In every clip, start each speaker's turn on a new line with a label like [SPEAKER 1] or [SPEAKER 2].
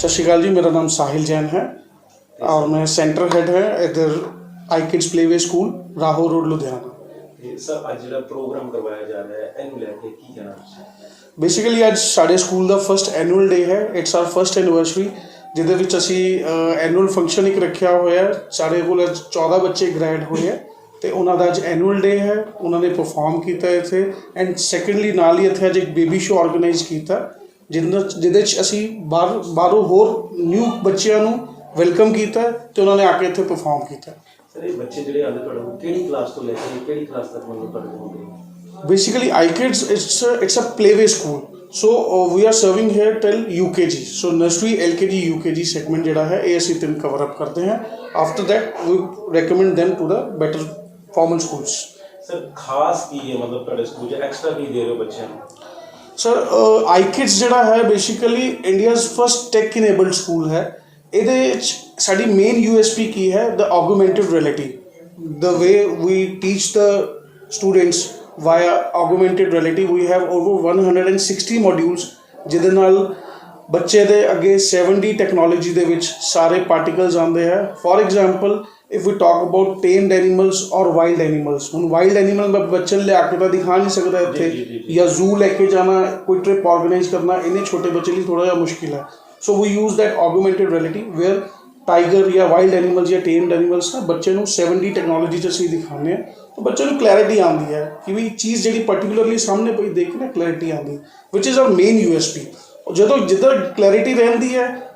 [SPEAKER 1] ਸਤਿ ਸ਼੍ਰੀ ਅਕਾਲ ਜੀ ਮੇਰਾ ਨਾਮ ਸਾਹਿਲ ਜੈਨ ਹੈ ਔਰ ਮੈਂ ਸੈਂਟਰ ਹੈਡ ਹੈ ਇਧਰ I kids playway school Rahon road
[SPEAKER 2] Ludhiana. Sir ਅੱਜ ਜਿਹੜਾ ਪ੍ਰੋਗਰਾਮ ਕਰਵਾਇਆ ਜਾ ਰਿਹਾ ਹੈ ਇਹਨੂੰ ਲੈ ਕੇ ਕੀ ਕਹਿਣਾ
[SPEAKER 1] ਬੇਸਿਕਲੀ ਅੱਜ ਸਾਡੇ ਸਕੂਲ ਦਾ ਫਰਸਟ ਐਨੂਅਲ ਡੇ ਹੈ ਇਟਸ ਆਰ ਫਰਸਟ ਐਨੀਵਰਸਰੀ ਜਿਹਦੇ ਵਿੱਚ ਅਸੀਂ ਐਨੂਅਲ ਫੰਕਸ਼ਨ ਇੱਕ ਰੱਖਿਆ ਹੋਇਆ ਹੈ ਸਾਡੇ ਕੋਲ 14 ਬੱਚੇ ਗ੍ਰੈਡ ਹੋਏ ਹੈ ਤੇ ਉਹਨਾਂ ਦਾ ਅੱਜ ਐਨੂਅਲ ਡੇ ਹੈ ਉਹਨਾਂ ਨੇ ਪਰਫਾਰਮ ਕੀਤਾ ਇੱਥੇ ਐਂਡ ਸੈਕੰਡਲੀ ਨਾਲ ਹੀ ਇੱਥੇ ਅੱਜ ਇੱਕ ਬੇਬੀ ਸ਼ੋ ਆਰਗੇਨਾਈਜ਼ ਕੀਤਾ। ਜਿਹਦੇ ਜਿਹਦੇ 'ਚ ਅਸੀਂ ਬਾਹਰ ਬਾਹਰੋਂ ਹੋਰ ਨਿਊ ਬੱਚਿਆਂ ਨੂੰ ਵੈਲਕਮ ਕੀਤਾ ਤੇ ਉਹਨਾਂ ਨੇ ਆ ਕੇ ਇੱਥੇ ਪਰਫਾਰਮ ਕੀਤਾ।
[SPEAKER 2] ਸਰ ਇਹ ਬੱਚੇ ਜਿਹੜੇ ਤੁਹਾਡੇ ਕੋਲ ਕਿਹੜੀ ਕਲਾਸ ਤੋਂ ਲੈ ਕੇ ਕਿਹੜੀ ਕਲਾਸ ਤੱਕ ਮਤਲਬ ਤੁਹਾਡੇ ਕੋਲ ਹੁੰਦੇ
[SPEAKER 1] basically ikids it's a, it's a playway school. So uh, we are serving here till ukg so nursery lkg ukg segment ਜਿਹੜਾ ਹੈ ਇਹ ਅਸੀਂ ਤਿੰਨ ਕਵਰ ਅਪ ਕਰਦੇ ਹਾਂ। After that we recommend them to the better formal schools.
[SPEAKER 2] Sir ਖਾਸ ਕੀ ਹੈ ਮਤਲਬ ਤੁਹਾਡੇ ਸਕੂਲ 'ਚ? ਐਕਸਟਰਾ ਕੀ ਦੇ ਰਹੇ ਹੋ ਬੱਚਿਆਂ ਨੂੰ?
[SPEAKER 1] ਸਰ ਆਈਕਿਡਸ ਜਿਹੜਾ ਹੈ basically India's first tech enabled school ਹੈ। ਇਹਦੇ ਵਿੱਚ ਸਾਡੀ ਮੇਨ ਯੂਐਸਪੀ ਕੀ ਹੈ? The augmented reality the way we teach the students via augmented reality we have over 160 modules ਜਿਹਦੇ ਨਾਲ ਬੱਚੇ ਦੇ ਅੱਗੇ 7D ਟੈਕਨੋਲੋਜੀ ਦੇ ਵਿੱਚ ਸਾਰੇ ਪਾਰਟੀਕਲਸ ਆਉਂਦੇ ਹੈ for example if we talk about tamed animals ਔਰ ਵਾਈਲਡ ਐਨੀਮਲਸ ਹੁਣ ਵਾਈਲਡ ਐਨੀਮਲ ਮੈਂ ਬੱਚੇ ਲਿਆ ਕੇ ਤਾਂ ਦਿਖਾ ਨਹੀਂ ਸਕਦਾ ਇੱਥੇ
[SPEAKER 2] ਜੀ।
[SPEAKER 1] ਜਾਂ ਲੈ ਕੇ ਜਾਣਾ ਕੋਈ ਟ੍ਰਿਪ ਆਰਗੇਨਾਈਜ਼ ਕਰਨਾ ਇਹਨੇ ਛੋਟੇ ਬੱਚੇ ਲਈ ਥੋੜਾ ਜਿਹਾ ਮੁਸ਼ਕਿਲ ਹੈ। So we use that augmented reality where tiger ਜਾਂ ਵਾਈਲਡ ਐਨੀਮਲਸ ਜਾਂ ਟੇਮਡ ਐਨੀਮਲਸ ਨਾ ਬੱਚੇ ਨੂੰ 7D ਟੈਕਨੋਲੋਜੀ ਚ ਅਸੀਂ ਦਿਖਾਉਂਦੇ ਹਾਂ। ਤਾਂ ਬੱਚੇ ਨੂੰ ਕਲੈਰਿਟੀ ਆਉਂਦੀ ਹੈ ਕਿ ਵੀ ਚੀਜ਼ ਜਿਹੜੀ ਪਾਰਟਿਕੂਲਰਲੀ ਸਾਹਮਣੇ ਪਈ ਦੇਖ ਕੇ ਨਾ ਕਲੈਰਿਟੀ ਆਉਂਦੀ which is our main USP ਜਦੋਂ ਜਿੱਦਾਂ ਕਲੈਰਿਟੀ ਰਹਿੰਦੀ ਹੈ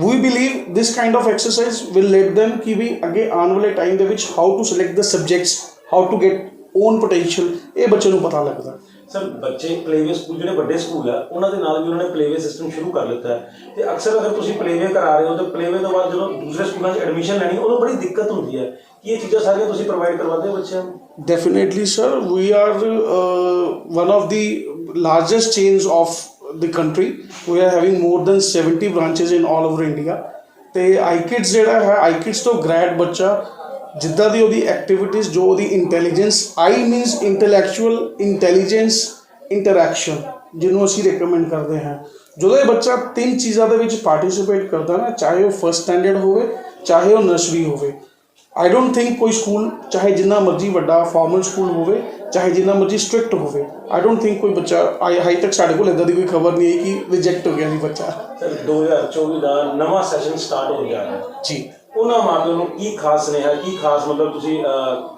[SPEAKER 1] we believe this kind of exercise will let them ਕਿ ਵੀ ਅੱਗੇ ਆਉਣ ਵਾਲੇ ਟਾਈਮ ਦੇ ਵਿੱਚ how to select the subjects how to get own potential ਇਹ ਬੱਚੇ ਨੂੰ ਪਤਾ ਲੱਗਦਾ।
[SPEAKER 2] ਸਰ ਬੱਚੇ ਪਲੇਵੇ ਸਕੂਲ ਜਿਹੜੇ ਵੱਡੇ ਸਕੂਲ ਆ ਉਹਨਾਂ ਦੇ ਨਾਲ ਵੀ ਉਹਨਾਂ ਨੇ ਪਲੇਵੇ ਸਿਸਟਮ ਸ਼ੁਰੂ ਕਰ ਲਿੱਤਾ ਹੈ। ਤੇ ਅਕਸਰ ਅਗਰ ਤੁਸੀਂ ਪਲੇਵੇ ਕਰਾ ਰਹੇ ਹੋ ਤੇ ਪਲੇਵੇ ਤੋਂ ਬਾਅਦ ਜਦੋਂ ਦੂਸਰੇ ਸਕੂਲਾਂ 'ਚ ਐਡਮਿਸ਼ਨ ਲੈਣੀ ਉਦੋਂ ਬੜੀ ਦਿੱਕਤ ਹੁੰਦੀ ਹੈ ਕੀ ਇਹ ਚੀਜ਼ਾਂ ਸਾਰੀਆਂ ਤੁਸੀਂ ਪ੍ਰੋਵਾਈਡ ਕਰਵਾਉਂਦੇ ਹੋ ਬੱਚਿਆਂ ਨੂੰ?
[SPEAKER 1] Sir. We are uh, one of the largest chains of the country. We are having more than 70 branches in all over india. ਤੇ ikids ਜਿਹੜਾ ਹੈ ਆਈਕਿਡਸ ਤੋਂ ਗ੍ਰੈਡ ਬੱਚਾ, ਜਿੱਦਾਂ ਦੀ ਉਹਦੀ ਐਕਟੀਵਿਟੀਜ਼ ਜੋ ਉਹਦੀ intelligence I means intellectual intelligence interaction ਜਿਹਨੂੰ ਅਸੀਂ ਰეკਮੈਂਡ ਕਰਦੇ ਹਾਂ। ਜਦੋਂ ਇਹ ਬੱਚਾ ਤਿੰਨ ਚੀਜ਼ਾਂ ਦੇ ਵਿੱਚ ਪਾਰਟਿਸਿਪੇਟ ਕਰਦਾ ਨਾ, ਚਾਹੇ ਉਹ ਫਸਟ ਸਟੈਂਡਰਡ ਹੋਵੇ, ਚਾਹੇ ਉਹ ਨਰਸਰੀ ਹੋਵੇ ਆਈ ਡੋਂਟ ਥਿੰਕ ਕੋਈ ਸਕੂਲ ਚਾਹੇ ਜਿੰਨਾ ਮਰਜ਼ੀ ਵੱਡਾ ਫਾਰਮਲ ਸਕੂਲ ਹੋਵੇ ਚਾਹੇ ਜਿੰਨਾ ਮਰਜ਼ੀ ਸਟ੍ਰਿਕਟ ਹੋਵੇ ਆਈ ਡੋਂਟ ਥਿੰਕ ਕੋਈ ਬੱਚਾ ਆਈ ਹਾਈ ਤੱਕ ਸਾਡੇ ਕੋਲ ਇਦਾਂ ਦੀ ਕੋਈ ਖਬਰ ਨਹੀਂ ਹੈ ਕਿ ਰਿਜੈਕਟ ਹੋ ਗਿਆ ਜੀ ਬੱਚਾ।
[SPEAKER 2] ਸਰ 2024 ਦਾ ਨਵਾਂ ਸੈਸ਼ਨ ਸਟਾਰਟ ਹੋ ਗਿਆ ਹੈ।
[SPEAKER 1] ਜੀ।
[SPEAKER 2] ਉਹਨਾਂ ਮਾਪਿਆਂ ਨੂੰ ਕੀ ਖਾਸ ਸੁਨੇਹਾ ਕੀ ਖਾਸ ਮਤਲਬ ਤੁਸੀਂ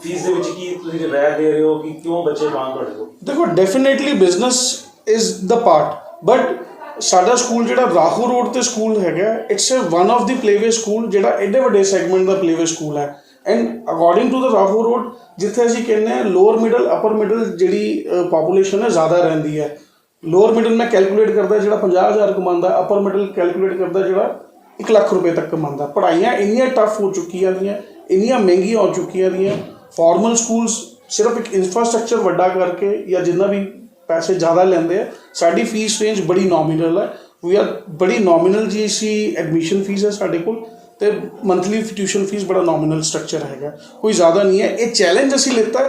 [SPEAKER 2] ਫੀਸ ਦੇ ਵਿੱਚ ਕੀ ਤੁਸੀਂ ਰਾਇ ਦੇ ਰਹੇ ਹੋ ਕਿ ਕਿਉਂ ਬੱਚੇ ਪਾਉਣ ਤੁਹਾਡੇ ਕੋਲ
[SPEAKER 1] ਦੇਖੋ definitely business is the part but ਸਾਡਾ ਸਕੂਲ ਜਿਹੜਾ ਰਾਹੂ ਰੋਡ ਤੇ ਸਕੂਲ ਹੈਗਾ it's a one of the playway school ਜਿਹੜਾ ਐਡੇ ਵੱਡੇ ਸੈਗਮੈਂਟ ਦਾ ਪਲੇਵੇ ਸਕੂਲ ਹੈ। And according to the Rahon road, ਜਿੱਥੇ ਅਸੀਂ ਕਹਿੰਦੇ ਹਾਂ ਲੋਅਰ ਮਿਡਲ ਅਪਰ ਮਿਡਲ ਜਿਹੜੀ ਪੋਪੂਲੇਸ਼ਨ ਹੈ, ਜ਼ਿਆਦਾ ਰਹਿੰਦੀ ਹੈ। ਲੋਅਰ ਮਿਡਲ ਮੈਂ ਕੈਲਕੂਲੇਟ ਕਰਦਾ ਜਿਹੜਾ 50000 ਕਮਾਉਂਦਾ ਅਪਰ ਮਿਡਲ ਕੈਲਕੂਲੇਟ ਕਰਦਾ ਜਿਹੜਾ 1 ਲੱਖ ਰੁਪਏ ਤੱਕ ਕਮਾਉਂਦਾ। ਪੜ੍ਹਾਈਆਂ ਇੰਨੀਆਂ ਟਫ ਹੋ ਚੁੱਕੀਆਂ ਦੀਆਂ, ਇੰਨੀਆਂ ਮਹਿੰਗੀਆਂ ਹੋ ਚੁੱਕੀਆਂ ਦੀਆਂ। ਫਾਰਮਲ ਸਕੂਲਸ ਸਿਰਫ ਇੱਕ ਇਨਫਰਾਸਟ੍ਰਕਚਰ ਵੱਡਾ ਕਰਕੇ ਜਾਂ ਜਿੰਨਾ ਵੀ ਪੈਸੇ ਜ਼ਿਆਦਾ ਲੈਂਦੇ ਆ। ਸਾਡੀ ਫੀਸ ਰੇਂਜ ਬੜੀ ਨੋਮੀਨਲ ਹੈ ਵੀ ਆਰ ਬੜੀ ਨੋਮੀਨਲ ਜੀ ਸੀ ਐਡਮਿਸ਼ਨ ਫੀਸ ਹੈ ਸਾਡੇ ਕੋਲ ਤੇ ਮੰਥਲੀ ਟਿਊਸ਼ਨ ਫੀਸ ਬੜਾ ਨੋਮੀਨਲ ਸਟਰਕਚਰ ਹੈਗਾ। ਕੋਈ ਜ਼ਿਆਦਾ ਨਹੀਂ ਹੈ। ਇਹ ਚੈਲੰਜ ਅਸੀਂ ਲਿੱਤਾ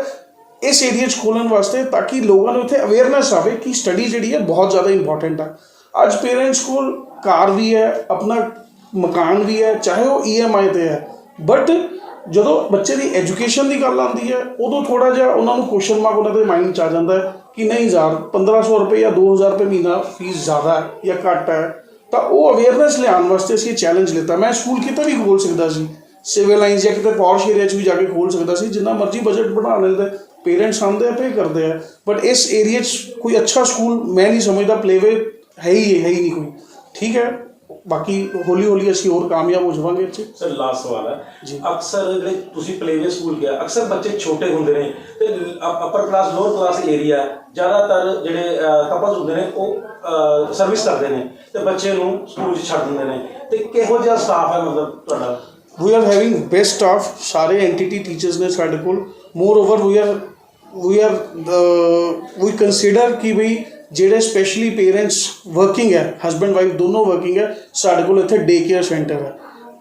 [SPEAKER 1] ਇਸ ਏਰੀਆ 'ਚ ਖੋਲਣ ਵਾਸਤੇ ਤਾਂ ਕਿ ਲੋਕਾਂ ਨੂੰ ਇੱਥੇ ਅਵੇਅਰਨੈਸ ਆਵੇ ਕਿ ਸਟੱਡੀ ਜਿਹੜੀ ਹੈ ਬਹੁਤ ਜ਼ਿਆਦਾ ਇੰਪੋਰਟੈਂਟ ਆ। ਅੱਜ ਪੇਰੈਂਟਸ ਕੋਲ ਕਾਰ ਵੀ ਹੈ, ਆਪਣਾ ਮਕਾਨ ਵੀ ਹੈ, ਚਾਹੇ ਉਹ ਈਐਮਆਈ ਤੇ ਹੈ। ਬਟ ਜਦੋਂ ਬੱਚੇ ਦੀ ਐਜੂਕੇਸ਼ਨ ਦੀ ਗੱਲ ਆਉਂਦੀ ਹੈ, ਉਦੋਂ ਥੋੜਾ ਜਿਹਾ ਉਹਨਾਂ ਨੂੰ ਕੁਐਸਚਨ ਮਾਰਕ ਉਹਨਾਂ ਦੇ ਮਾਈਂਡ 'ਚ ਆ ਜਾਂਦਾ ਹੈ। ਕਿ ਨਹੀਂ ਯਾਰ 1500 ਰੁਪਏ ਜਾਂ 2000 ਰੁਪਏ ਮਹੀਨਾ ਫੀਸ ਜ਼ਿਆਦਾ ਹੈ ਜਾਂ ਘੱਟ ਹੈ, ਤਾਂ ਉਹ ਅਵੇਅਰਨੈਸ ਲਿਆਉਣ ਵਾਸਤੇ ਅਸੀਂ ਇਹ ਚੈਲੰਜ ਲਿੱਤਾ। ਮੈਂ ਸਕੂਲ ਕਿਤੇ ਵੀ ਖੋਲ ਸਕਦਾ ਸੀ ਸਿਵਲ ਲਾਈਨਸ ਜਾਂ ਕਿਤੇ ਪੌਸ਼ ਏਰੀਆ 'ਚ ਵੀ ਜਾ ਕੇ ਖੋਲ ਸਕਦਾ ਸੀ, ਜਿੰਨਾ ਮਰਜ਼ੀ ਬਜਟ ਬਣਾ ਲੈਂਦੇ ਪੇਰੈਂਟਸ ਆਉਂਦੇ ਆ ਪੇ ਕਰਦੇ ਆ ਬਟ ਇਸ ਏਰੀਆ 'ਚ ਕੋਈ ਅੱਛਾ ਸਕੂਲ ਮੈਂ ਨਹੀਂ ਸਮਝਦਾ ਪਲੇਵੇ ਹੈ ਹੀ ਹੈ ਹੀ ਨਹੀਂ ਕੋਈ। ਠੀਕ ਹੈ? ਬਾਕੀ ਹੌਲੀ ਹੌਲੀ ਅਸੀਂ ਹੋਰ ਕਾਮਯਾਬ ਹੋ ਜਾਵਾਂਗੇ ਇੱਥੇ।
[SPEAKER 2] ਸਰ ਲਾਸਟ ਸਵਾਲ ਹੈ।
[SPEAKER 1] ਜੀ।
[SPEAKER 2] ਅਕਸਰ ਜਿਹੜੇ ਤੁਸੀਂ ਪਲੇਵੇ ਸਕੂਲ ਗਿਆ ਅਕਸਰ ਬੱਚੇ ਛੋਟੇ ਹੁੰਦੇ ਨੇ ਤੇ upper class lower class area ਜ਼ਿਆਦਾਤਰ ਜਿਹੜੇ ਕਪਲਸ ਹੁੰਦੇ ਨੇ ਉਹ ਸਰਵਿਸ ਕਰਦੇ ਨੇ ਤੇ ਬੱਚੇ ਨੂੰ ਸਕੂਲ 'ਚ ਛੱਡ ਦਿੰਦੇ ਨੇ। ਤੇ ਕਿਹੋ ਜਿਹਾ ਸਟਾਫ ਹੈ ਮਤਲਬ ਤੁਹਾਡਾ?
[SPEAKER 1] We are having best staff ਸਾਰੇ ਐਂਟੀਟੀ ਟੀਚਰਸ ਨੇ ਸਾਡੇ ਕੋਲ। Moreover we are we are we consider ਕਿ ਵੀ ਜਿਹੜੇ ਸਪੈਸ਼ਲੀ ਪੇਰੈਂਟਸ ਵਰਕਿੰਗ ਹੈ ਹਸਬੰਡ ਵਾਈਫ ਦੋਨੋਂ ਵਰਕਿੰਗ ਹੈ, ਸਾਡੇ ਕੋਲ ਇੱਥੇ ਡੇ ਕੇਅਰ ਸੈਂਟਰ ਹੈ।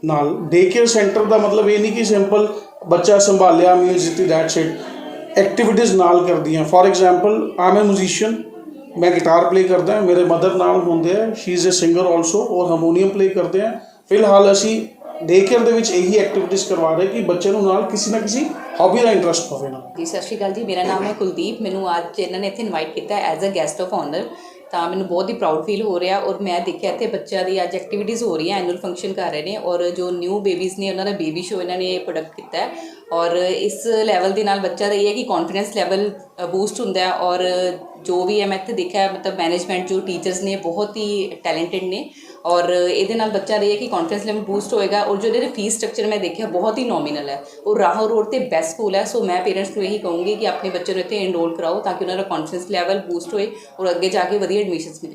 [SPEAKER 1] ਨਾਲ ਡੇ ਕੇਅਰ ਸੈਂਟਰ ਦਾ ਮਤਲਬ ਇਹ ਨਹੀਂ ਕਿ ਸਿੰਪਲ ਬੱਚਾ ਸੰਭਾਲਿਆ means it that's it activities ਨਾਲ ਕਰਦੀਆਂ। For example I'm a musician ਮੈਂ ਗਿਟਾਰ ਪਲੇ ਕਰਦਾ, ਮੇਰੇ ਮਦਰ ਨਾਲ ਹੁੰਦੇ ਆ she is a singer also ਔਰ ਹਾਰਮੋਨੀਅਮ ਪਲੇ ਕਰਦੇ ਆ। ਫਿਲਹਾਲ ਅਸੀਂ ਡੇ ਕੇਅਰ ਦੇ ਵਿੱਚ ਇਹੀ ਐਕਟੀਵਿਟੀਜ਼ ਕਰਵਾ ਰਹੇ ਕਿ ਬੱਚੇ ਨੂੰ ਨਾਲ ਕਿਸੇ ਨਾ ਕਿਸੇ ਹੌਬੀ ਦਾ ਇੰਟਰਸਟ ਹੋਵੇ ਨਾ।
[SPEAKER 3] ਜੀ, ਸਤਿ ਸ਼੍ਰੀ ਅਕਾਲ ਜੀ। ਮੇਰਾ ਨਾਮ ਹੈ ਕੁਲਦੀਪ। ਮੈਨੂੰ ਅੱਜ ਇਹਨਾਂ ਨੇ ਇੱਥੇ ਇਨਵਾਈਟ ਕੀਤਾ as a guest of honour ਤਾਂ ਮੈਨੂੰ ਬਹੁਤ ਹੀ ਪ੍ਰਾਊਡ ਫੀਲ ਹੋ ਰਿਹਾ ਔਰ ਮੈਂ ਦੇਖਿਆ ਇੱਥੇ ਬੱਚਿਆਂ ਦੀ ਅੱਜ ਐਕਟੀਵਿਟੀਜ਼ ਹੋ ਰਹੀਆਂ ਐਨੂਅਲ ਫੰਕਸ਼ਨ ਕਰ ਰਹੇ ਨੇ ਔਰ ਜੋ ਨਿਊ ਬੇਬੀਜ਼ ਨੇ ਉਹਨਾਂ ਦਾ ਬੇਬੀ ਸ਼ੋ ਇਹਨਾਂ ਨੇ ਪ੍ਰੋਡਕਟ ਕੀਤਾ ਹੈ। ਔਰ ਇਸ ਲੈਵਲ ਦੇ ਨਾਲ ਬੱਚਾ ਦਾ ਇਹ ਹੈ ਕਿ ਕੌਨਫੀਡੈਂਸ ਲੈਵਲ ਬੂਸਟ ਹੁੰਦਾ ਹੈ ਔਰ ਜੋ ਵੀ ਹੈ ਮੈਂ ਇੱਥੇ ਦੇਖਿਆ ਮਤਲਬ ਮੈਨੇਜਮੈਂਟ ਜੋ ਟੀਚਰਸ ਨੇ ਬਹੁਤ ਹੀ ਟੈਲੈਂਟਡ ਨੇ ਔਰ ਇਹਦੇ ਨਾਲ ਬੱਚਾ ਦਾ ਇਹ ਹੈ ਕਿ ਕੌਨਫੀਡੈਂਸ ਲੈਵਲ ਬੂਸਟ ਹੋਏਗਾ ਔਰ ਜੋ ਇਹਦੇ ਫੀਸ ਸਟਰਕਚਰ ਮੈਂ ਦੇਖਿਆ ਬਹੁਤ ਹੀ ਨੋਮੀਨਲ ਹੈ ਔਰ ਰਾਹੋਂ ਰੋਡ ਤੇ ਬੈਸਟ ਸਕੂਲ ਹੈ ਸੋ ਮੈਂ ਪੇਰੈਂਟਸ ਨੂੰ ਇਹੀ ਕਹੂੰਗੀ ਕਿ ਆਪਣੇ ਬੱਚੇ ਨੂੰ ਇੱਥੇ ਐਨਰੋਲ ਕਰਾਓ ਤਾਂ ਕਿ ਉਹਨਾਂ ਦਾ ਕੌਨਫੀਡੈਂਸ ਲੈਵਲ ਬੂਸਟ ਹੋਏ ਔਰ ਅੱਗੇ ਜਾ ਕੇ ਵਧੀਆ ਐਡਮਿਸ਼ਨਸ ਮਿਲੇ